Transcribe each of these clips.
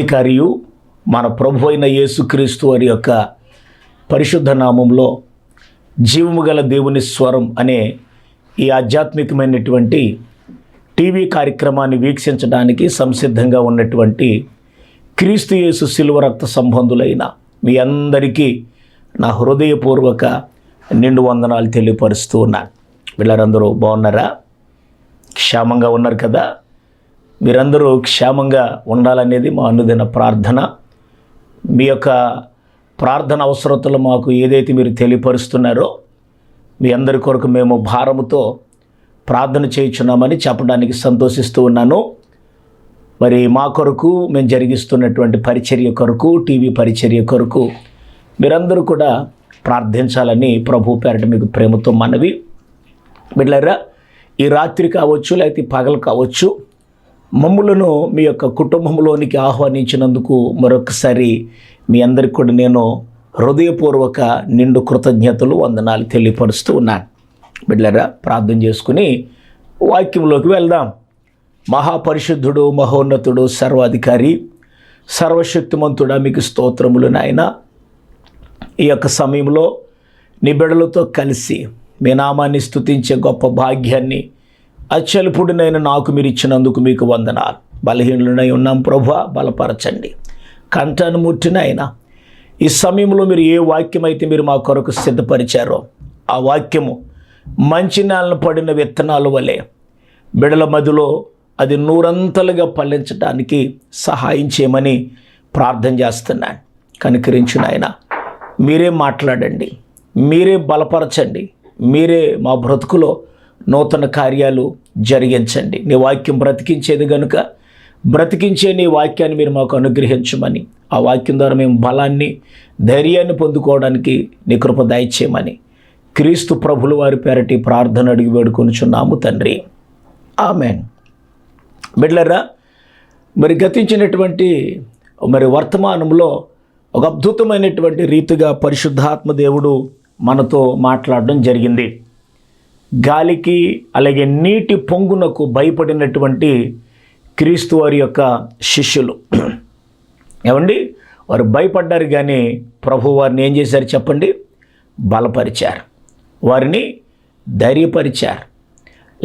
సర్వాధికారియు మన ప్రభు అయిన యేసుక్రీస్తు వారి యొక్క పరిశుద్ధ నామంలో జీవము గల దేవుని స్వరం అనే ఈ ఆధ్యాత్మికమైనటువంటి టీవీ కార్యక్రమాన్ని వీక్షించడానికి సంసిద్ధంగా ఉన్నటువంటి క్రీస్తు యేసు శిలువ రక్త సంబంధులైన మీ అందరికీ నా హృదయపూర్వక నిండు వందనాలు తెలియపరుస్తూ ఉన్నాను. వీళ్ళందరూ బాగున్నారా? క్షేమంగా ఉన్నారు కదా? మీరందరూ క్షేమంగా ఉండాలనేది మా అనుదిన ప్రార్థన. మీ యొక్క ప్రార్థన అవసరతలు మాకు ఏదైతే మీరు తెలియపరుస్తున్నారో మీ అందరి కొరకు మేము భారముతో ప్రార్థన చేయించున్నామని చెప్పడానికి సంతోషిస్తూ ఉన్నాను. మరి మా కొరకు మేము జరిగిస్తున్నటువంటి పరిచర్య కొరకు టీవీ పరిచర్య కొరకు మీరందరూ కూడా ప్రార్థించాలని ప్రభు పేరట మీకు ప్రేమతో మనవి. బిడ్డలారా ఈ రాత్రి కావచ్చు లేకపోతే పగలు కావచ్చు మమ్ములను మీ యొక్క కుటుంబంలోనికి ఆహ్వానించినందుకు మరొకసారి మీ అందరికి కూడా నేను హృదయపూర్వక నిండు కృతజ్ఞతలు వందనాలు తెలియపరుస్తూ ఉన్నాను. బిడ్లరా ప్రార్థన చేసుకుని వాక్యంలోకి వెళ్దాం. మహాపరిశుద్ధుడు మహోన్నతుడు సర్వాధికారి సర్వశక్తిమంతుడా మీకు స్తోత్రములు నాయన. ఈ యొక్క సమయంలో నిబిడలతో కలిసి మీ నామాన్ని స్తుతించే గొప్ప భాగ్యాన్ని అచ్చల్పుడినైన నాకు మీరు ఇచ్చినందుకు మీకు వందనాలు. బలహీనులనై ఉన్నాం ప్రభా బలపరచండి. కంఠాన్ని ముట్టినైనా ఈ సమయంలో మీరు ఏ వాక్యం అయితే మీరు మా కొరకు సిద్ధపరిచారో ఆ వాక్యము మంచి నేలను పడిన విత్తనాల వలె బిడల మధ్యలో అది నూరంతలుగా పల్లించడానికి సహాయం చేయమని ప్రార్థన చేస్తున్నాను. కనికరించిన ఆయన మీరే మాట్లాడండి మీరే బలపరచండి మీరే మా బ్రతుకులో నూతన కార్యాలు జరిగించండి. నీ వాక్యం బ్రతికించేది కనుక బ్రతికించే నీ వాక్యాన్ని మీరు మాకు అనుగ్రహించమని ఆ వాక్యం ద్వారా మేము బలాన్ని ధైర్యాన్ని పొందుకోవడానికి నీ కృప దయచేయమని క్రీస్తు ప్రభులు వారి పేరటి ప్రార్థన అడిగి వేడుకొనిచున్నాము తండ్రి. ఆమెన్. బిడ్లరా మరి గతించినటువంటి మరి వర్తమానంలో ఒక అద్భుతమైనటువంటి రీతిగా పరిశుద్ధాత్మ దేవుడు మనతో మాట్లాడడం జరిగింది. గాలికి అలాగే నీటి పొంగునకు భయపడినటువంటి క్రీస్తు వారి యొక్క శిష్యులు. ఏమండి? వారు భయపడ్డారు కానీ ప్రభు వారిని ఏం చేశారు చెప్పండి? బలపరిచారు. వారిని ధైర్యపరిచారు.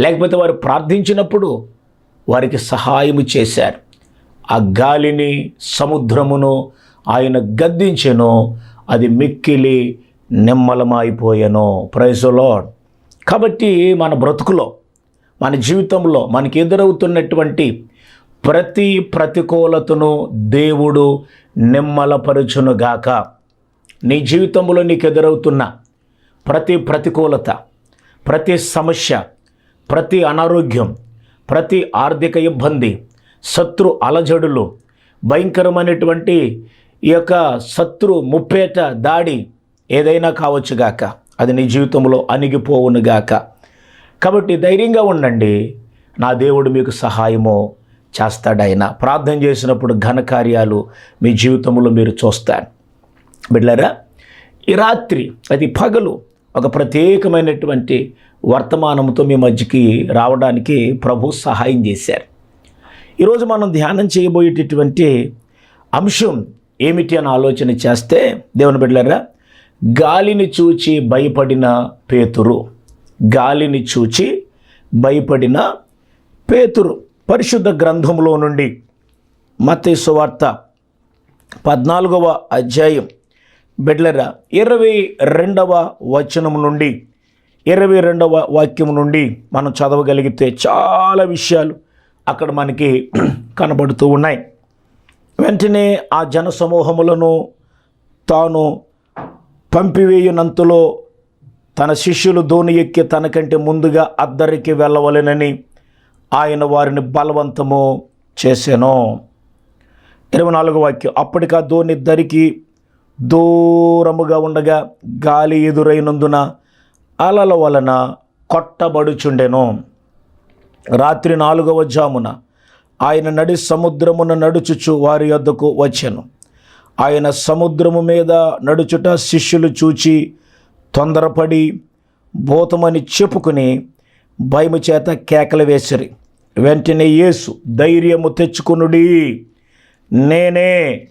లేకపోతే వారు ప్రార్థించినప్పుడు వారికి సహాయము చేశారు. ఆ గాలిని సముద్రమును ఆయన గద్దించెను అది మిక్కిలి నిమ్మలమైపోయాను ప్రైజులాడ్ కాబట్టి మన బ్రతుకులో మన జీవితంలో మనకి ఎదురవుతున్నటువంటి ప్రతి ప్రతికూలతను దేవుడు నిమ్మలపరుచునుగాక. నీ జీవితంలో నీకు ఎదురవుతున్న ప్రతి ప్రతికూలత ప్రతి సమస్య ప్రతి అనారోగ్యం ప్రతి ఆర్థిక ఇబ్బంది శత్రు అలజడులు భయంకరమైనటువంటి ఈ యొక్క శత్రు ముప్పేట దాడి ఏదైనా కావచ్చుగాక. అది నీ జీవితంలో అణిగిపోవునుగాక. కాబట్టి ధైర్యంగా ఉండండి. నా దేవుడు మీకు సహాయము చేస్తాడాయన ప్రార్థన చేసినప్పుడు ఘనకార్యాలు మీ జీవితంలో మీరు చూస్తారు. బిడ్లరా ఈ రాత్రి అది పగలు ఒక ప్రత్యేకమైనటువంటి వర్తమానంతో మీ మధ్యకి రావడానికి ప్రభు సహాయం చేశారు. ఈరోజు మనం ధ్యానం చేయబోయేటటువంటి అంశం ఏమిటి అని ఆలోచన చేస్తే దేవుని బిడ్డలారా గాలిని చూచి భయపడిన పేతురు. గాలిని చూచి భయపడిన పేతురు. పరిశుద్ధ గ్రంథంలో నుండి మతేశ్వార్త పద్నాలుగవ అధ్యాయం. బిడ్లర ఇరవై రెండవ వచనం నుండి ఇరవై రెండవ వాక్యం నుండి మనం చదవగలిగితే చాలా విషయాలు అక్కడ మనకి కనబడుతూ ఉన్నాయి. వెంటనే ఆ జన సమూహములను తాను పంపివేయునంతలో తన శిష్యులు ధోని ఎక్కి తనకంటే ముందుగా అద్దరికి వెళ్ళవలెనని ఆయన వారిని బలవంతము చేశాను ఇరవై నాలుగు వాక్యం. అప్పటికా ధోని దరికి దూరముగా ఉండగా గాలి ఎదురైనందున అలల వలన కొట్టబడుచుండెను. రాత్రి నాలుగవ జామున ఆయన నడి సముద్రమున నడుచుచు వారి వద్దకు వచ్చాను. ఆయన సముద్రము మీద నడుచుట శిష్యులు చూచి తొందరపడి భూతమని చెప్పుకుని భయము చేత కేకలు వేసిరి. వెంటనే యేసు ధైర్యము తెచ్చుకునుడి. నేనే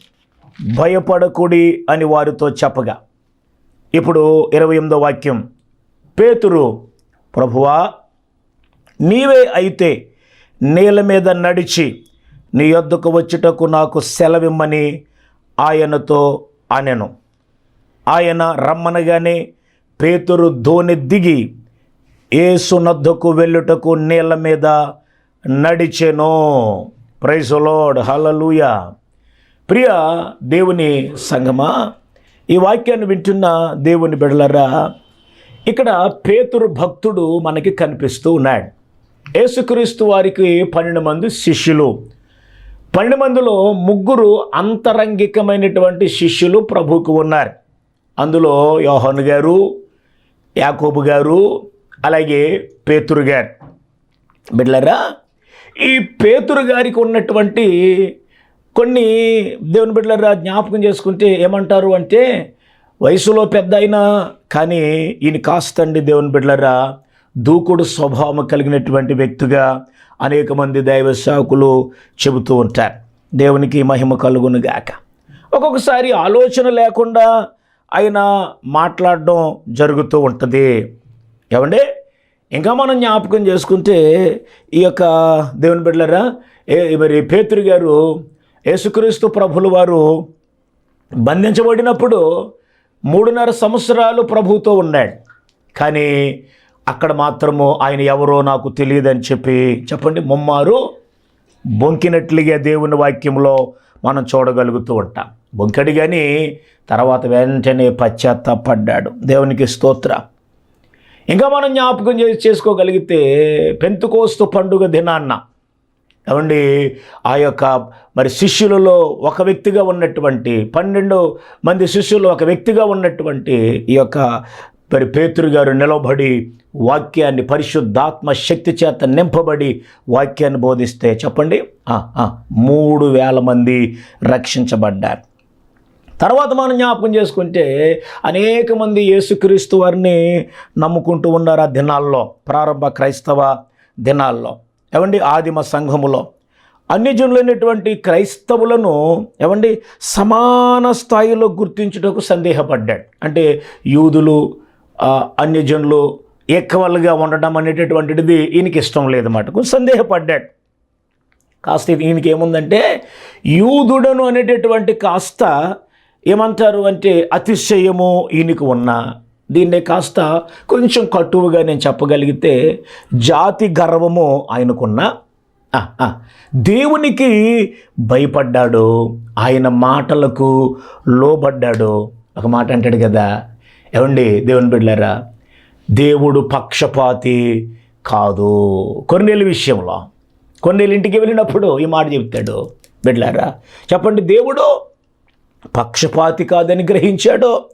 భయపడకుడి అని వారితో చెప్పగా. ఇప్పుడు ఇరవై ఎనిమిదో వాక్యం. పేతురు ప్రభువా నీవే అయితే నీళ్ళ మీద నడిచి నీ యొద్దకు వచ్చుటకు నాకు సెలవిమ్మని ఆయనతో అనెను. ఆయన రమ్మనగానే పేతురు ధోని దిగి ఏసునద్దకు వెళ్ళుటకు నీళ్ళ మీద నడిచెను. ప్రైజులోడ్ హలలుయ ప్రియ దేవుని సంగమా ఈ వాక్యాన్ని వింటున్న దేవుని బిడలరా ఇక్కడ పేతురు భక్తుడు మనకి కనిపిస్తూ ఉన్నాడు. యేసుక్రీస్తు వారికి పన్నెండు మంది శిష్యులు. పన్నెండు మందిలో ముగ్గురు అంతరంగికమైనటువంటి శిష్యులు ప్రభువుకు ఉన్నారు. అందులో యోహన్ గారు యాకోబు గారు అలాగే పేతురు గారు. బిడ్లరా ఈ పేతురు గారికి ఉన్నటువంటి కొన్ని దేవుని బిడ్డలరా జ్ఞాపకం చేసుకుంటే ఏమంటారు అంటే వయసులో పెద్ద అయినా కానీ ఈయన కాస్తండి దేవుని బిడ్డలరా దూకుడు స్వభావం కలిగినటువంటి వ్యక్తిగా అనేక మంది దైవ సాకులు చెబుతూ ఉంటారు. దేవునికి మహిమ కలుగును గాక. ఒక్కొక్కసారి ఆలోచన లేకుండా ఆయన మాట్లాడడం జరుగుతూ ఉంటుంది. ఏమండి? ఇంకా మనం జ్ఞాపకం చేసుకుంటే ఈ యొక్క దేవుని బిడ్డలరా ఏ మరి పేతురు గారు యేసుక్రీస్తు ప్రభులు వారు బంధించబడినప్పుడు మూడున్నర సంవత్సరాలు ప్రభుతో ఉన్నాడు. కానీ అక్కడ మాత్రము ఆయన ఎవరో నాకు తెలియదని చెప్పి చెప్పండి. ముమ్మారు బొంకినట్లుగా దేవుని వాక్యంలో మనం చూడగలుగుతూ ఉంటాం. బొంకడి కానీ తర్వాత వెంటనే పశ్చాత్తాపడ్డాడు. దేవునికి స్తోత్ర. ఇంకా మనం జ్ఞాపకం చేసి చేసుకోగలిగితే పెంతుకోస్తు పండుగ దినాన్న. ఏమండి? ఆ యొక్క మరి శిష్యులలో ఒక వ్యక్తిగా ఉన్నటువంటి పన్నెండు మంది శిష్యులు ఒక వ్యక్తిగా ఉన్నటువంటి ఈ యొక్క మరి పేతురు గారు నిలబడి వాక్యాన్ని పరిశుద్ధాత్మ శక్తి చేత నింపబడి వాక్యాన్ని బోధిస్తే చెప్పండి? మూడు వేల మంది రక్షించబడ్డారు. తర్వాత మనం జ్ఞాపకం చేసుకుంటే అనేక మంది యేసుక్రీస్తు వారిని నమ్ముకుంటూ ఉన్నారు ఆ దినాల్లో ప్రారంభ క్రైస్తవ దినాల్లో. ఏమండి ఆదిమ సంఘములో. అన్యజనులైనటువంటి క్రైస్తవులను ఏమండి సమాన స్థాయిలో గుర్తించుటకు సందేహపడ్డాడు. అంటే యూదులు అన్యజనులు ఎక్కువలుగా ఉండడం అనేటటువంటిది ఈయనకి ఇష్టం లేదన్నమాట కొంచెం సందేహపడ్డాడు. కాస్త ఈయనకి ఏముందంటే యూదుడను అనేటటువంటి కాస్త ఏమంటారు అంటే అతిశయము ఈయనకు ఉన్న. దీన్నే కాస్త కొంచెం కట్టువుగా నేను చెప్పగలిగితే జాతి గర్వము ఆయనకున్న. ఆ, ఆ, దేవునికి భయపడ్డాడు. ఆయన మాటలకు లోబడ్డాడు. ఒక మాట అంటాడు కదా ఏమండి? దేవుని బిడ్డలారా దేవుడు పక్షపాతి కాదు. కొన్నేళ్ళ విషయంలో కొన్నేళ్ళు ఇంటికి వెళ్ళినప్పుడు ఈ మాట చెప్తాడు. బిడ్డలారా చెప్పండి దేవుడు పక్షపాతి కాదని గ్రహించాడు.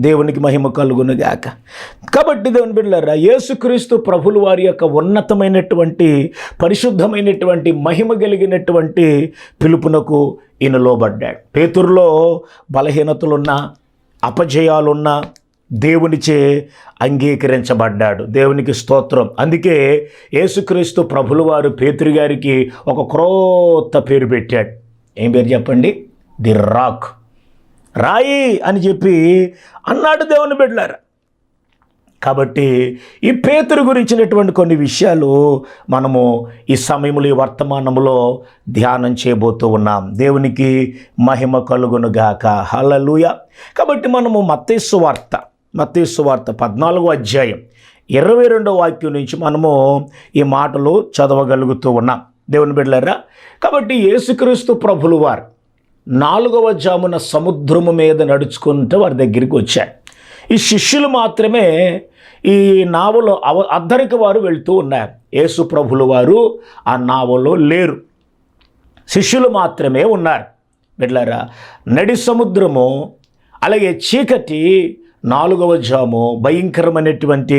దేవునికి మహిమ కలుగునుగాక కాబట్టి దేవుని బిడ్డలారా యేసుక్రీస్తు ప్రభులు వారి యొక్క ఉన్నతమైనటువంటి పరిశుద్ధమైనటువంటి మహిమ కలిగినటువంటి పిలుపునకు ఈయన లోబడ్డాడు. పేతుర్లో బలహీనతలున్నా అపజయాలున్నా దేవునిచే అంగీకరించబడ్డాడు. దేవునికి స్తోత్రం. అందుకే యేసుక్రీస్తు ప్రభులు వారు పేతురు గారికి ఒక క్రోత్త పేరు పెట్టాడు. ఏం పేరు చెప్పండి? The rock. రాయి అని చెప్పి అన్నాడు దేవుని బిడ్డలారా. కాబట్టి ఈ పేతురు గురించినటువంటి కొన్ని విషయాలు మనము ఈ సమయంలో ఈ వర్తమానంలో ధ్యానం చేయబోతూ ఉన్నాం. దేవునికి మహిమ కలుగును గాక కాబట్టి మనము మత్తేసు వార్త మత్తేసు వార్త పద్నాలుగో అధ్యాయం ఇరవై రెండో వాక్యం నుంచి మనము ఈ మాటలు చదవగలుగుతూ ఉన్నాం. దేవుని బిడ్డలారా కాబట్టి యేసుక్రీస్తు ప్రభులు వారు నాలుగవ జామున సముద్రము మీద నడుచుకుంటూ వారి దగ్గరికి వచ్చారు. ఈ శిష్యులు మాత్రమే ఈ నావలో అవ అద్దరికి వారు వెళ్తూ ఉన్నారు. యేసు ప్రభులు వారు ఆ నావలో లేరు. శిష్యులు మాత్రమే ఉన్నారు. బిడ్లారా నడి సముద్రము అలాగే చీకటి నాలుగవ జాము భయంకరమైనటువంటి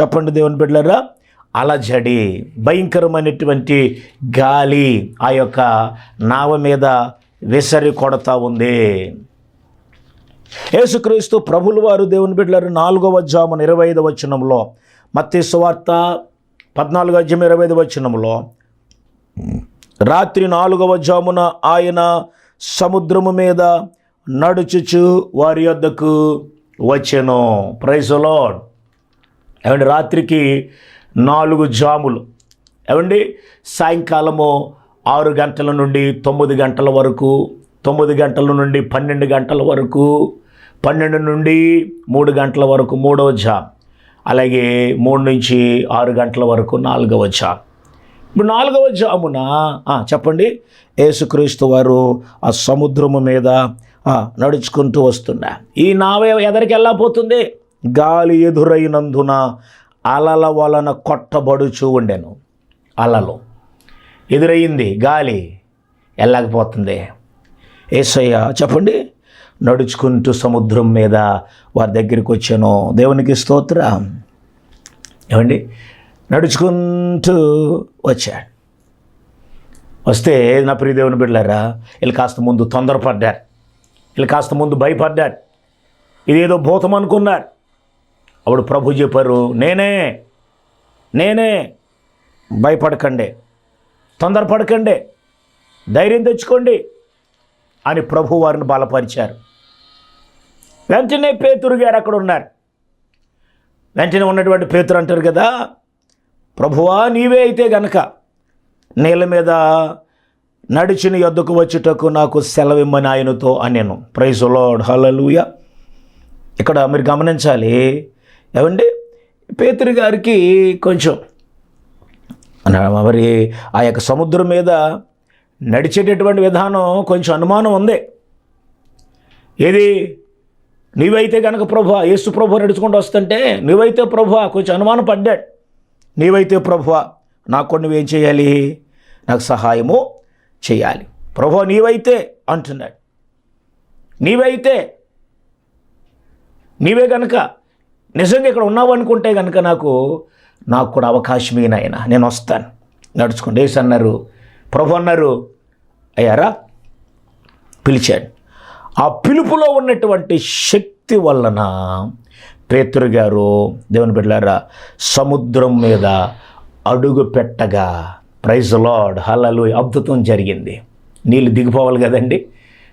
చెప్పండి దేవుని బిడ్డలరా అలజడి భయంకరమైనటువంటి గాలి ఆ యొక్క నావ మీద విసరి కొడతా ఉంది. యేసుక్రీస్తు ప్రభులు వారు దేవుని బిడ్డలారు నాలుగవ జామున ఇరవై ఐదు వచనంలో మత్తి సువార్త పద్నాలుగో అధ్యాయం ఇరవై ఐదు వచనంలో రాత్రి నాలుగవ జామున ఆయన సముద్రము మీద నడుచుచు వారి యొద్దకు వచ్చెను. ప్రైజ్ ఏమండి రాత్రికి నాలుగు జాములు. ఏమండి సాయంకాలము ఆరు గంటల నుండి తొమ్మిది గంటల వరకు తొమ్మిది గంటల నుండి పన్నెండు గంటల వరకు పన్నెండు నుండి మూడు గంటల వరకు మూడవ జామ్ అలాగే మూడు నుంచి ఆరు గంటల వరకు నాలుగవ జామ్ ఇప్పుడు నాలుగవ జామున చెప్పండి. యేసుక్రీస్తు వారు ఆ సముద్రము మీద నడుచుకుంటూ వస్తున్నా. ఈ నావ ఎదరికి వెళ్ళకపోతుంది గాలి ఎదురైనందున అలల వలన కొట్టబడుచూ ఉండెను. అలలు. ఎదురయ్యింది గాలి. వెళ్ళకపోతుంది. ఏసయ్య చెప్పండి. నడుచుకుంటూ సముద్రం మీద వారి దగ్గరికి వచ్చాను. దేవునికి స్తోత్ర. ఏమండి? నడుచుకుంటూ వచ్చాడు వస్తే నా ప్రియ దేవుని బిడ్డారా వీళ్ళు కాస్త ముందు తొందరపడ్డారు. వీళ్ళు కాస్త ముందు భయపడ్డారు. ఇదేదో భూతం అనుకున్నారు. అప్పుడు ప్రభు చెప్పారు నేనే నేనే భయపడకండి తొందరపడకండి ధైర్యం తెచ్చుకోండి అని ప్రభు వారిని బలపరిచారు. వెంటనే పేతురు గారు అక్కడ ఉన్నారు. వెంటనే ఉన్నటువంటి పేతురు అంటారు కదా ప్రభువా నీవే అయితే గనక నీళ్ళ మీద నడిచిన యొద్దకు వచ్చుటకు నాకు సెలవిమ్మని ఆయనతో అనేను. ప్రైజ్ లార్డ్ హలలుయ ఇక్కడ మీరు గమనించాలి. ఏమండి? పేతురు గారికి కొంచెం మరి ఆ యొక్క సముద్రం మీద నడిచేటటువంటి విధానం కొంచెం అనుమానం ఉంది. ఏది? నీవైతే కనుక ప్రభు యేసు ప్రభు నడుచుకుంటూ వస్తుంటే నీవైతే ప్రభు కొంచెం అనుమానం పడ్డాడు. నీవైతే ప్రభు నాకు నువ్వేం చేయాలి? నాకు సహాయము చేయాలి. ప్రభు నీవైతే అంటున్నాడు. నీవైతే నీవే గనక నిజంగా ఇక్కడ ఉన్నావు అనుకుంటే కనుక నాకు నాకు కూడా అవకాశం నాయన. నేను వస్తాను. నడుచుకుంటే వేసి అన్నారు. ప్రభు అన్నారు అయ్యారా? పిలిచాడు. ఆ పిలుపులో ఉన్నటువంటి శక్తి వలన పేతురు గారు దేవుని బిడ్డారా సముద్రం మీద అడుగు పెట్టగా ప్రైజ్ లార్డ్. హలలు అద్భుతం జరిగింది. నీళ్ళు దిగిపోవాలి కదండి.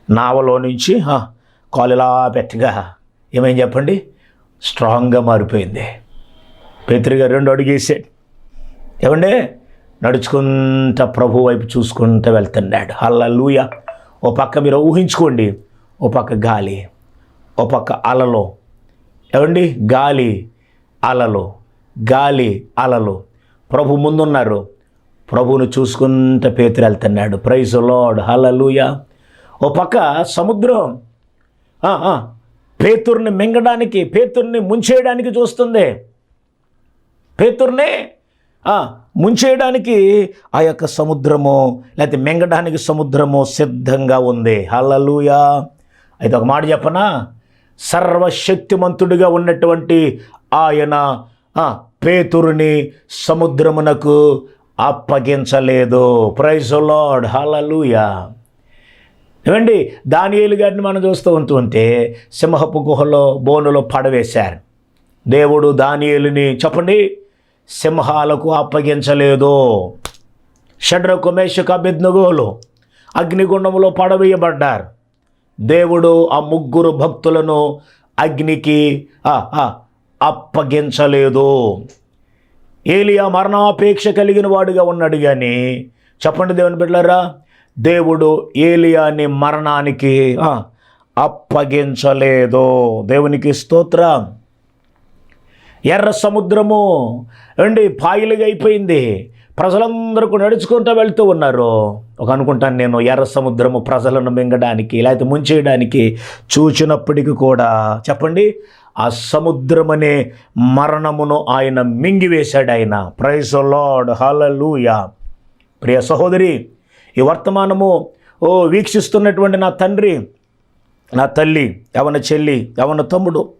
నావలో నుంచి కాలులా కాలు ఇలా పెట్టగా ఏమేం చెప్పండి? స్ట్రాంగ్గా మారిపోయింది. పేతురు రెండు అడుగేసాడు ఏమండే? నడుచుకుంటా ప్రభు వైపు చూసుకుంటూ వెళ్తున్నాడు. హల్లెలూయ. ఓ పక్క మీరు ఊహించుకోండి. ఓ పక్క గాలి. ఓ పక్క అలలు. ఏమండి? గాలి అలలు. గాలి అలలు. ప్రభు ముందున్నారు. ప్రభువును చూసుకుంటూ పేతురు వెళ్తున్నాడు. ప్రైజ్ లోడ్ హల్లెలూయ ఓ పక్క సముద్రం. ఆ, ఆ, పేతుర్ని మింగడానికి పేతుర్ని ముంచేయడానికి చూస్తుంది. పేతుర్ని ముంచేయడానికి ఆ యొక్క సముద్రము లేకపోతే మింగడానికి సముద్రము సిద్ధంగా ఉంది. హలలుయా అయితే ఒక మాట చెప్పనా? సర్వశక్తిమంతుడిగా ఉన్నటువంటి ఆయన పేతురుని సముద్రమునకు అప్పగించలేదు. ప్రైజ్ లార్డ్ హలలుయా ఏమండి? దానియేలు గారిని మనం చూస్తూ ఉంటుంటే ఉంటే సింహపు గుహలో బోనులో పడవేశారు. దేవుడు దానియేలుని చెప్పండి? సింహాలకు అప్పగించలేదు. షడ్రకు మేషకు అభిజ్ఞగోలు అగ్నిగుండంలో పడవేయబడ్డారు. దేవుడు ఆ ముగ్గురు భక్తులను అగ్నికి ఆ, ఆ, అప్పగించలేదు. ఏలియా మరణాపేక్ష కలిగిన వాడుగా ఉన్నాడు కానీ చెప్పండి దేవుని బిడ్డలారా దేవుడు ఏలియాని మరణానికి అప్పగించలేదు. దేవునికి స్తోత్రం. ఎర్ర సముద్రము అండి పాయలుగా అయిపోయింది. ప్రజలందరూ నడుచుకుంటూ వెళ్తూ ఉన్నారు. ఒక అనుకుంటాను నేను ఎర్ర సముద్రము ప్రజలను మింగడానికి లేకపోతే ముంచేయడానికి చూచినప్పటికీ కూడా చెప్పండి ఆ సముద్రమనే మరణమును ఆయన మింగివేశాడు ఆయన ప్రైజ్ లార్డ్ హలలుయా ప్రియ సహోదరి ఈ వర్తమానము ఓ వీక్షిస్తున్నటువంటి నా తండ్రి నా తల్లి ఎవన చెల్లి ఎవన తమ్ముడు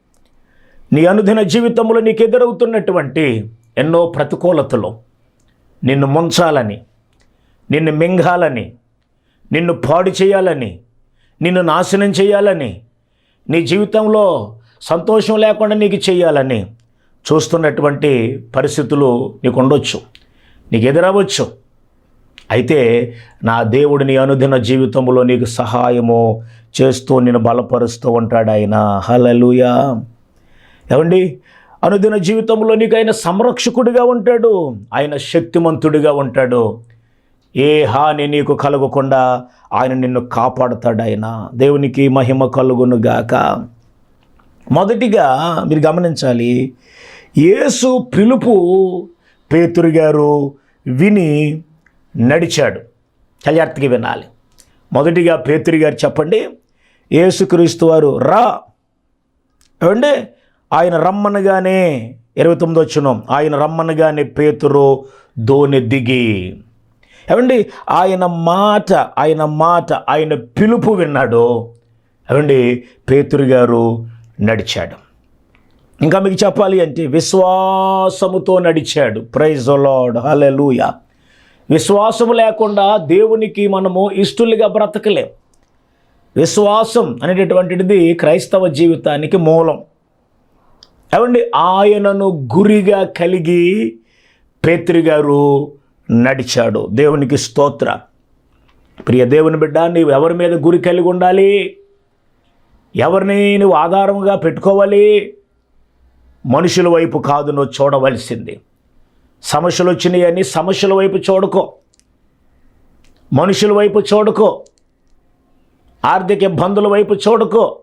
నీ అనుదిన జీవితంలో నీకు ఎదురవుతున్నటువంటి ఎన్నో ప్రతికూలతలు. నిన్ను ముంచాలని నిన్ను మింగాలని నిన్ను పాడు చేయాలని నిన్ను నాశనం చేయాలని నీ జీవితంలో సంతోషం లేకుండా నీకు చేయాలని చూస్తున్నటువంటి పరిస్థితులు నీకు ఉండొచ్చు నీకు ఎదురవ్వచ్చు అయితే నా దేవుడు నీ అనుదిన జీవితంలో నీకు సహాయము చేస్తూ నేను బలపరుస్తూ ఉంటాడు ఆయన. హలలుయా ఏమండి? అనుదిన జీవితంలో నీకు ఆయన సంరక్షకుడిగా ఉంటాడు ఆయన శక్తిమంతుడిగా ఉంటాడు. ఏ హాని నీకు కలగకుండా ఆయన నిన్ను కాపాడుతాడు ఆయన. దేవునికి మహిమ కలుగును గాక. మొదటిగా మీరు గమనించాలి యేసు పిలుపు పేతురు గారు విని నడిచాడు. జాగ్రత్తగా వినాలి. మొదటిగా పేతురు గారు చెప్పండి యేసుక్రీస్తు వారు రా. ఏమండి? ఆయన రమ్మనగానే ఇరవై తొమ్మిది వచ్చినాం ఆయన రమ్మనగానే పేతురు దోని దిగి. ఏమండి? ఆయన మాట ఆయన మాట ఆయన పిలుపు విన్నాడు. ఏమండి? పేతురు గారు నడిచాడు. ఇంకా మీకు చెప్పాలి అంటే విశ్వాసముతో నడిచాడు. ప్రైజ్ లార్డ్ లూయ విశ్వాసము లేకుండా దేవునికి మనము ఇష్టలుగా బ్రతకలేం. విశ్వాసం అనేటటువంటిది క్రైస్తవ జీవితానికి మూలం. ఏమండి? ఆయనను గురిగా కలిగి పేత్రి గారు నడిచాడు. దేవునికి స్తోత్ర. ప్రియ దేవుని బిడ్డ నీవు ఎవరి మీద గురి కలిగి ఉండాలి? ఎవరిని నువ్వు ఆధారంగా పెట్టుకోవాలి? మనుషుల వైపు కాదు నువ్వు చూడవలసింది. సమస్యలు వచ్చినాయని సమస్యల వైపు చూడకో. మనుషుల వైపు చూడకో. ఆర్థిక ఇబ్బందుల వైపు చూడకో.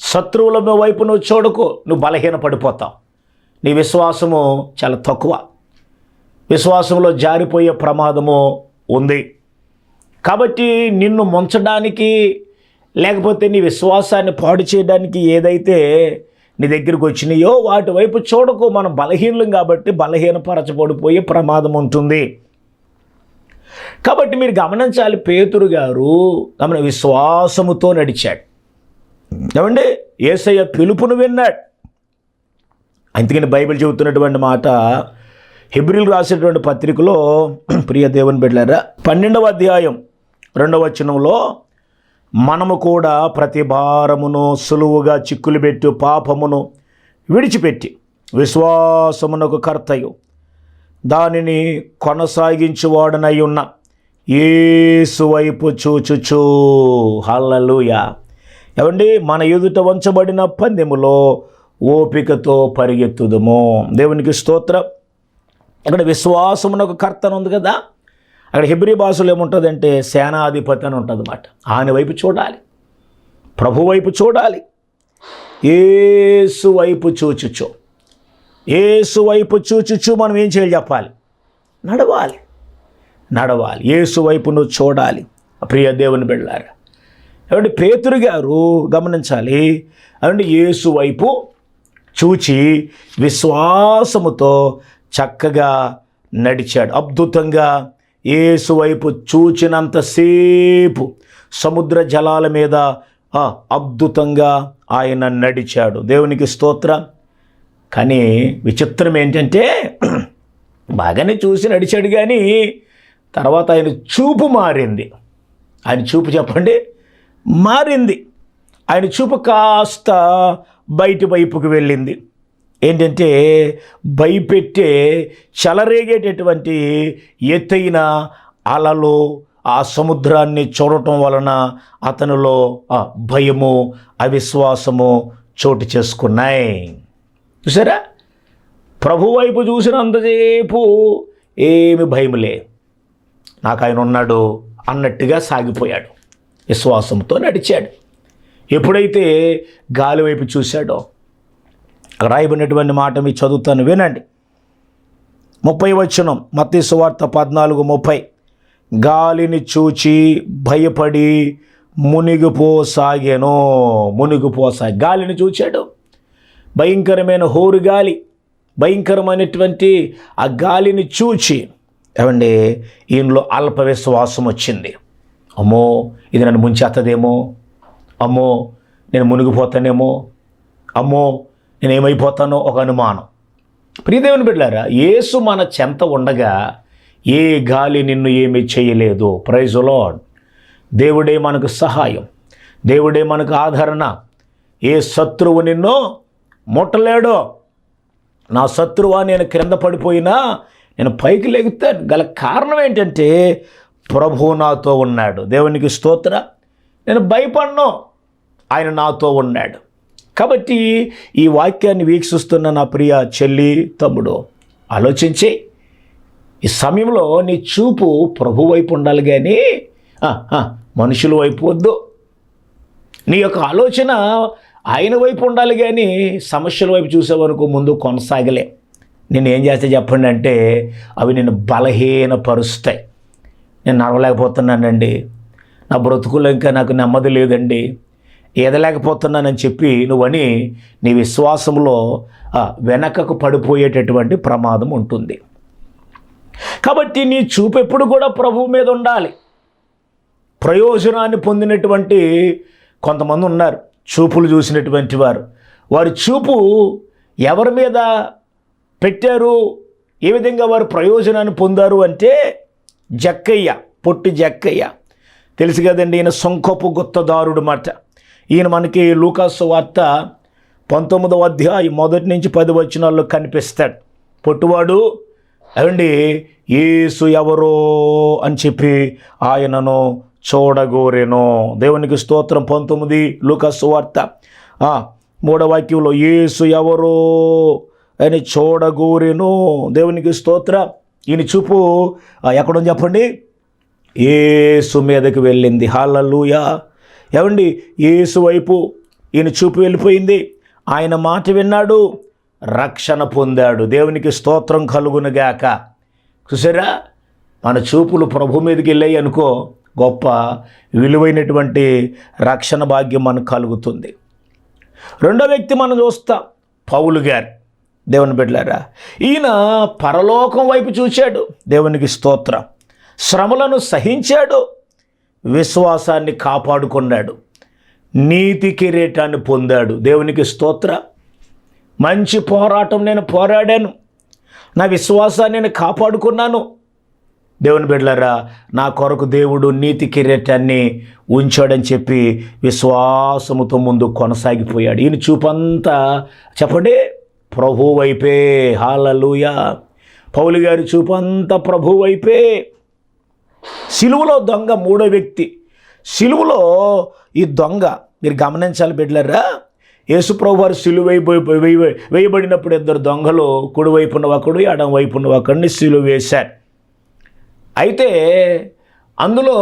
శత్రువుల వైపు నువ్వు చూడకు. నువ్వు బలహీన పడిపోతావు నీ విశ్వాసము చాలా తక్కువ. విశ్వాసంలో జారిపోయే ప్రమాదము ఉంది. కాబట్టి నిన్ను ముంచడానికి లేకపోతే నీ విశ్వాసాన్ని పాడు చేయడానికి ఏదైతే నీ దగ్గరికి వచ్చినాయో వాటి వైపు చూడకు. మనం బలహీనం కాబట్టి బలహీనపరచబడిపోయే ప్రమాదం ఉంటుంది. కాబట్టి మీరు గమనించాలి పేతురు గారు గమన విశ్వాసముతో నడిచాడు. ఏమండి? ఏసయ్య పిలుపును విన్నాడు. అందుకని బైబిల్ చెబుతున్నటువంటి మాట హిబ్రిల్ రాసేటువంటి పత్రికలో ప్రియ దేవుని బిడ్డారా పన్నెండవ అధ్యాయం రెండవ వచనంలో మనము కూడా ప్రతి భారమును సులువుగా చిక్కులు పెట్టు పాపమును విడిచిపెట్టి విశ్వాసమునకు కర్తయు దానిని కొనసాగించువాడనై ఉన్న ఏసు వైపు చూచుచూ. హల్లలుయా. ఏమండి? మన ఎదుట వంచబడిన పందెములో ఓపికతో పరిగెత్తుదము. దేవునికి స్తోత్రం. ఇక్కడ విశ్వాసమునకు కర్తను ఉంది కదా? అక్కడ హిబ్రి భాషలో ఏముంటుందంటే సేనాధిపతి అని ఉంటుంది అన్నమాట ఆయన వైపు చూడాలి. ప్రభు వైపు చూడాలి. ఏసు వైపు చూచుచు. ఏసు వైపు చూచుచు మనం ఏం చేయాలి చెప్పాలి? నడవాలి. నడవాలి. ఏసు వైపు నువ్వు చూడాలి. ప్రియ దేవుని బిళ్ళారు ఏమంటే పేతురు గారు గమనించాలి. ఏమంటే ఏసు వైపు చూచి విశ్వాసముతో చక్కగా నడిచాడు. అద్భుతంగా యేసు వైపు చూచినంతసేపు సముద్ర జలాల మీద అద్భుతంగా ఆయన నడిచాడు. దేవునికి స్తోత్ర. కానీ విచిత్రం ఏంటంటే బాగానే చూసి నడిచాడు కానీ తర్వాత ఆయన చూపు మారింది. ఆయన చూపు చెప్పండి? మారింది. ఆయన చూపు కాస్త బయటి వైపుకు వెళ్ళింది. ఏంటంటే భయపెట్టే చెలరేగేటటువంటి ఎత్తైన అలలు ఆ సముద్రాన్ని చూడటం వలన అతనిలో ఆ భయము అవిశ్వాసము చోటు చేసుకున్నాయి. చూసారా? ప్రభు వైపు చూసినంతసేపు ఏమి భయములే నాకు ఆయన ఉన్నాడు అన్నట్టుగా సాగిపోయాడు. విశ్వాసంతో నడిచాడు. ఎప్పుడైతే గాలి వైపు చూశాడో రాయబడినటువంటి మాట మీ చదువుతాను వినండి. ముప్పై వచనం మత్తి సువార్త పద్నాలుగు ముప్పై. గాలిని చూచి భయపడి మునిగిపోసాగాను మునిగిపోసా గాలిని చూచాడు. భయంకరమైన హోరు గాలి భయంకరమైనటువంటి ఆ గాలిని చూచి ఏమండి ఈయనలో అల్ప విశ్వాసం వచ్చింది. అమ్మో ఇది నన్ను ముంచేస్తుందేమో అమ్మో నేను మునిగిపోతానేమో? అమ్మో నేను ఏమైపోతానో ఒక అనుమానం. ప్రియదేవుని బిడ్డారా యేసు మన చెంత ఉండగా ఏ గాలి నిన్ను ఏమీ చేయలేదు. ప్రైజ్ లాడ్ దేవుడే మనకు సహాయం. దేవుడే మనకు ఆదరణ. ఏ శత్రువు నిన్ను ముట్టలేడో. నా శత్రువా నేను క్రింద పడిపోయినా నేను పైకి లెగితే. గల కారణం ఏంటంటే ప్రభు నాతో ఉన్నాడు. దేవునికి స్తోత్ర. నేను భయపడను. ఆయన నాతో ఉన్నాడు. కాబట్టి ఈ వాక్యాన్ని వీక్షిస్తున్న నా ప్రియ చెల్లి తమ్ముడు ఆలోచించి. ఈ సమయంలో నీ చూపు ప్రభు వైపు ఉండాలి కానీ మనుషుల వైపు వద్దు. నీ యొక్క ఆలోచన ఆయన వైపు ఉండాలి కానీ సమస్యల వైపు చూసేవరకు ముందు కొనసాగలే. నేను ఏం చేస్తే చెప్పండి అంటే అవి నేను బలహీనపరుస్తాయి. నేను నడవలేకపోతున్నానండి. నా బ్రతుకులో ఇంకా నాకు నెమ్మది లేదండి. ఏదలేకపోతున్నానని చెప్పి నువ్వని నీ విశ్వాసంలో వెనకకు పడిపోయేటటువంటి ప్రమాదం ఉంటుంది. కాబట్టి నీ చూపు ఎప్పుడు కూడా ప్రభువు మీద ఉండాలి. ప్రయోజనాన్ని పొందినటువంటి కొంతమంది ఉన్నారు చూపులు చూసినటువంటి వారు. వారి చూపు ఎవరి మీద పెట్టారు ఏ విధంగా వారు ప్రయోజనాన్ని పొందారు అంటే జక్కయ్య పొట్టి జక్కయ్య. తెలుసు కదండి ఈయన సొంకపు గుత్తదారుడు మాట. ఈయన మనకి లూకాసు వార్త పంతొమ్మిదవ అధ్యాయం మొదటి నుంచి పది వచనాల్లో కనిపిస్తాడు. పొట్టువాడు అవండి యేసు ఎవరో అని చెప్పి ఆయనను చూడగోరేను. దేవునికి స్తోత్రం. పంతొమ్మిది లూకాసు వార్త. మూడవ వాక్యంలో యేసు ఎవరో అని చూడగోరేను. దేవునికి స్తోత్ర. ఈయన చూపు ఆ, ఎక్కడుంది చెప్పండి? ఏసు మీదకి వెళ్ళింది. హాలూయా ఏమండి? యేసు వైపు ఈయన చూపు వెళ్ళిపోయింది. ఆయన మాట విన్నాడు. రక్షణ పొందాడు. దేవునికి స్తోత్రం కలుగునుగాక. చూసారా? మన చూపులు ప్రభు మీదకి వెళ్ళాయి అనుకో గొప్ప విలువైనటువంటి రక్షణ భాగ్యం మనకు కలుగుతుంది. రెండో వ్యక్తి మనం చూస్తాం పౌలు గారు. దేవుని బిడ్డలారా ఈయన పరలోకం వైపు చూశాడు దేవునికి స్తోత్రం. శ్రమలను సహించాడు. విశ్వాసాన్ని కాపాడుకున్నాడు. నీతి కిరీటాన్ని పొందాడు. దేవునికి స్తోత్ర. మంచి పోరాటం నేను పోరాడాను. నా విశ్వాసాన్ని నేను కాపాడుకున్నాను. దేవుని బిడ్డలరా నా కొరకు దేవుడు నీతి కిరీటాన్ని ఉంచాడని చెప్పి విశ్వాసముతో ముందు కొనసాగిపోయాడు. ఈయన చూపంతా చెప్పండి. ప్రభు వైపే హాలలుయా. పౌలు గారి చూపంతా ప్రభు వైపే సిలువలో దొంగ మూడో వ్యక్తి. సిలువలో ఈ దొంగ మీరు గమనించాలి బిడ్డలరా? యేసుప్రభు వారు సిలువ వేయబడినప్పుడు ఇద్దరు దొంగలు కుడివైపున్న వైపున ఒకడు ఎడం ఉన్న ఒకడిని సిలువ వేశారు. అయితే అందులో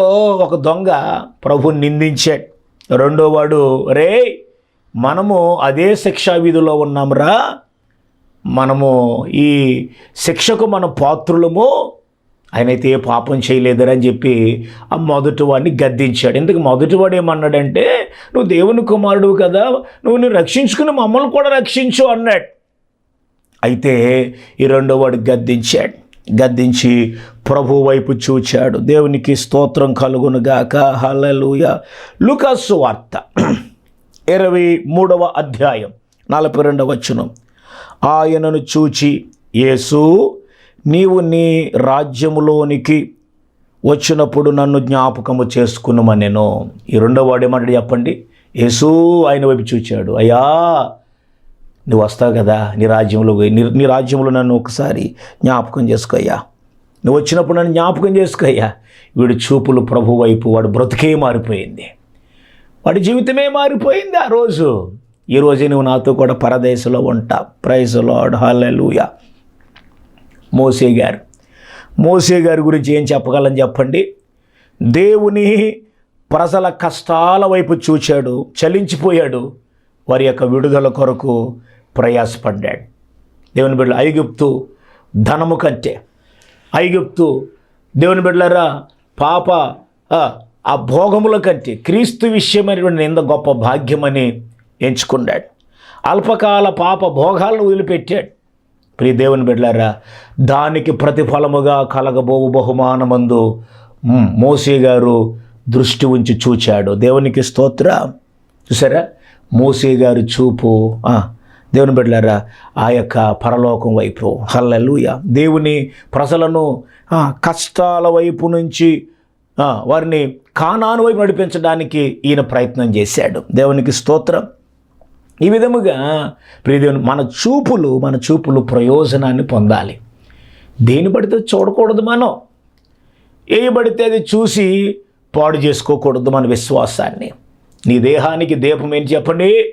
ఒక దొంగ ప్రభుని నిందించాడు. రెండో వాడు రే మనము అదే శిక్షా విధిలో ఉన్నాంరా. మనము ఈ శిక్షకు మన పాత్రులము. ఆయనైతే ఏ పాపం చేయలేదని చెప్పి ఆ మొదటివాడిని గద్దించాడు. ఎందుకు మొదటివాడు ఏమన్నాడంటే నువ్వు దేవుని కుమారుడు కదా నువ్వు నువ్వు రక్షించుకుని మమ్మల్ని కూడా రక్షించు అన్నాడు. అయితే ఈ రెండో వాడు గద్దించాడు. గద్దించి ప్రభు వైపు చూచాడు. దేవునికి స్తోత్రం కలుగునుగాక హలలుయ లుకాసు వార్త ఇరవై మూడవ అధ్యాయం నలభై రెండవ వచనం. ఆయనను చూచి యేసు నీవు నీ రాజ్యములోనికి వచ్చినప్పుడు నన్ను జ్ఞాపకము నేను ఈ రెండో వాడు ఏమంటాడు చెప్పండి? యేసు ఆయన వైపు చూచాడు. అయ్యా నువ్వు వస్తావు కదా నీ రాజ్యంలో నీ నీ రాజ్యంలో నన్ను ఒకసారి జ్ఞాపకం చేసుకోయ్యా. నువ్వు వచ్చినప్పుడు నన్ను జ్ఞాపకం చేసుకోయ్యా. వీడి చూపులు ప్రభు వైపు వాడు బ్రతికే మారిపోయింది. వాడి జీవితమే మారిపోయింది ఆ రోజు. ఈరోజే నువ్వు నాతో కూడా పరదేశంలో ఉంటా ప్రైజ్ లాడ్ హల్లెలూయా మోసే గారు. మోసే గారి గురించి ఏం చెప్పగలని చెప్పండి? దేవుని ప్రజల కష్టాల వైపు చూచాడు చలించిపోయాడు వారి యొక్క విడుదల కొరకు ప్రయాసపడ్డాడు. దేవుని బిడ్డ ఐగుప్తు ధనము కంటే ఐగుప్తు దేవుని బిడ్డలరా పాప ఆ, ఆ భోగముల కంటే క్రీస్తు విషయమైనటువంటి నింద గొప్ప భాగ్యమని ఎంచుకున్నాడు. అల్పకాల పాప భోగాలను వదిలిపెట్టాడు. ప్రియ దేవుని బిడ్డారా దానికి ప్రతిఫలముగా కలగబోవు బహుమానమందు మ్, మోసే గారు దృష్టి ఉంచి చూచాడు. దేవునికి స్తోత్ర. చూసారా? మోసే గారు చూపు. దేవుని బిడ్డలారా ఆ యొక్క పరలోకం వైపు. హల్లెలూయ. దేవుని ప్రజలను కష్టాల వైపు నుంచి వారిని కానాను వైపు నడిపించడానికి ఈయన ప్రయత్నం చేశాడు. దేవునికి స్తోత్రం. ఈ విధముగా ప్రియదేవుని మన చూపులు మన చూపులు ప్రయోజనాన్ని పొందాలి. దేని పడితే చూడకూడదు మనం. ఏ పడితే అది చూసి పాడు చేసుకోకూడదు మన విశ్వాసాన్ని. నీ దేహానికి దీపం ఏం చెప్పండి?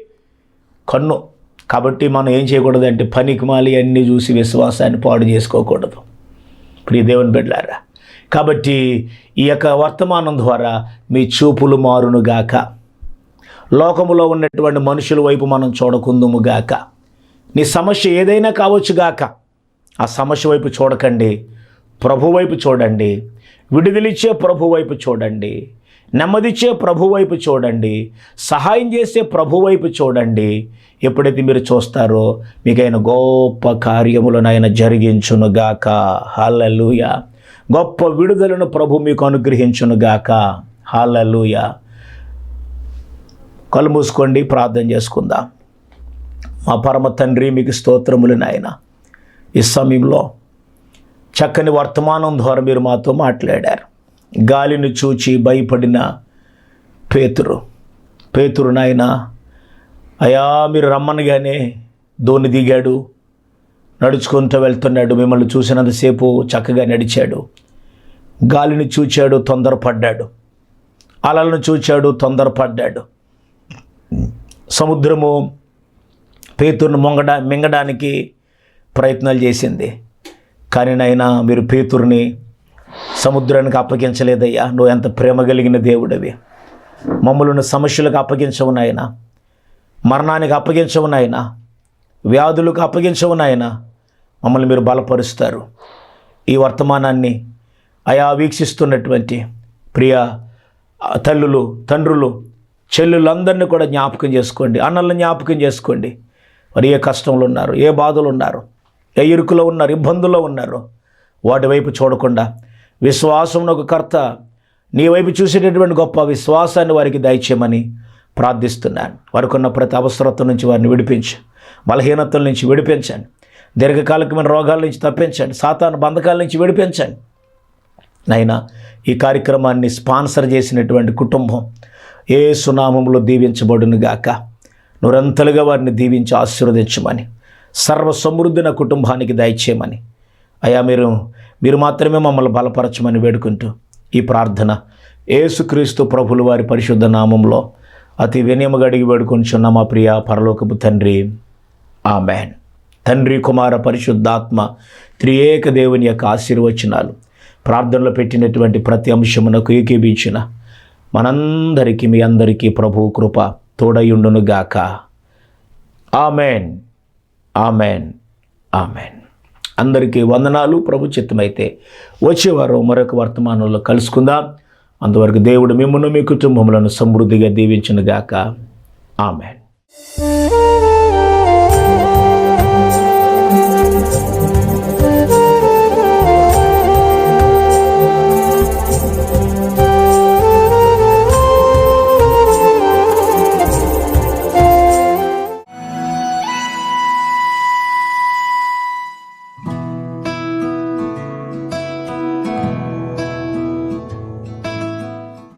కన్ను. కాబట్టి మనం ఏం చేయకూడదు అంటే పనికి మాలి అన్నీ చూసి విశ్వాసాన్ని పాడు చేసుకోకూడదు. ప్రియ దేవుని బిడ్డారా కాబట్టి ఈ యొక్క వర్తమానం ద్వారా మీ చూపులు మారునుగాక లోకములో ఉన్నటువంటి మనుషుల వైపు మనం చూడకుందుము గాక. నీ సమస్య ఏదైనా కావచ్చు గాక. ఆ సమస్య వైపు చూడకండి. ప్రభు వైపు చూడండి. విడుదలిచ్చే ప్రభు వైపు చూడండి. నెమ్మదిచ్చే ప్రభు వైపు చూడండి. సహాయం చేసే ప్రభు వైపు చూడండి. ఎప్పుడైతే మీరు చూస్తారో మీకైన గొప్ప కార్యములను ఆయన జరిగించునుగాక హాలలుయ గొప్ప విడుదలను ప్రభు మీకు అనుగ్రహించునుగాక హాలలుయ కళ్ళు మూసుకోండి ప్రార్థన చేసుకుందాం. మా పరమ తండ్రి మీకు స్తోత్రములు నాయన. ఈ సమయంలో చక్కని వర్తమానం ద్వారా మీరు మాతో మాట్లాడారు. గాలిని చూచి భయపడిన పేతురు. పేతురు నాయన అయా మీరు రమ్మనగానే దోని దిగాడు. నడుచుకుంటూ వెళ్తున్నాడు. మిమ్మల్ని చూసినంతసేపు చక్కగా నడిచాడు. గాలిని చూచాడు తొందరపడ్డాడు. అలలను చూచాడు తొందరపడ్డాడు. సముద్రము పేతురును మొంగడా మింగడానికి ప్రయత్నాలు చేసింది. కానీ నాయన మీరు పేతురుని సముద్రానికి అప్పగించలేదయ్యా. నువ్వు ఎంత ప్రేమ కలిగిన దేవుడివి. మమ్మల్ని సమస్యలకు అప్పగించవు నాయన. మరణానికి అప్పగించవు నాయన. వ్యాధులకు అప్పగించవు నాయన. మమ్మల్ని మీరు బలపరుస్తారు. ఈ వర్తమానాన్ని అయా వీక్షిస్తున్నటువంటి ప్రియ తల్లులు తండ్రులు చెల్లులందరినీ కూడా జ్ఞాపకం చేసుకోండి అన్నలను జ్ఞాపకం చేసుకోండి. మరి ఏ కష్టంలో ఉన్నారు ఏ బాధలు ఉన్నారు ఏ ఇరుకులో ఉన్నారు ఇబ్బందుల్లో ఉన్నారు వాటి వైపు చూడకుండా. విశ్వాసం ఒక కర్త నీ వైపు చూసేటటువంటి గొప్ప విశ్వాసాన్ని వారికి దయచేయమని ప్రార్థిస్తున్నాను. వారికి ఉన్న ప్రతి అవసరత నుంచి వారిని విడిపించు బలహీనతల నుంచి విడిపించండి దీర్ఘకాలికమైన రోగాల నుంచి తప్పించండి సాతాను బంధకాల నుంచి విడిపించండి. నైనా ఈ కార్యక్రమాన్ని స్పాన్సర్ చేసినటువంటి కుటుంబం ఏ సునామంలో దీవించబడును గాక. నురంతలుగా వారిని దీవించి ఆశీర్వదించమని సర్వ సమృద్ధి నా కుటుంబానికి దయచేయమని. అయా మీరు మీరు మాత్రమే మమ్మల్ని బలపరచమని వేడుకుంటూ ఈ ప్రార్థన ఏసుక్రీస్తు ప్రభుల వారి పరిశుద్ధ నామంలో అతి వినయముగా అడిగి వేడుకొంచున్న మా ప్రియ పరలోకపు తండ్రి. ఆమెన్. తండ్రి కుమార పరిశుద్ధాత్మ త్రియేక దేవుని యొక్క ఆశీర్వచనాలు ప్రార్థనలో పెట్టినటువంటి ప్రతి అంశమునకు ఏకీభించిన మనందరికీ మీ అందరికీ ప్రభు కృప తోడయుండునుగాక. ఆమెన్. ఆమెన్. ఆమెన్. అందరికీ వందనాలు. ప్రభు చిత్తమైతే వచ్చేవారు మరొక వర్తమానంలో కలుసుకుందాం. అంతవరకు దేవుడు మిమ్మల్ని మీ కుటుంబములను సమృద్ధిగా దీవించును గాక ఆమెన్. Thank you.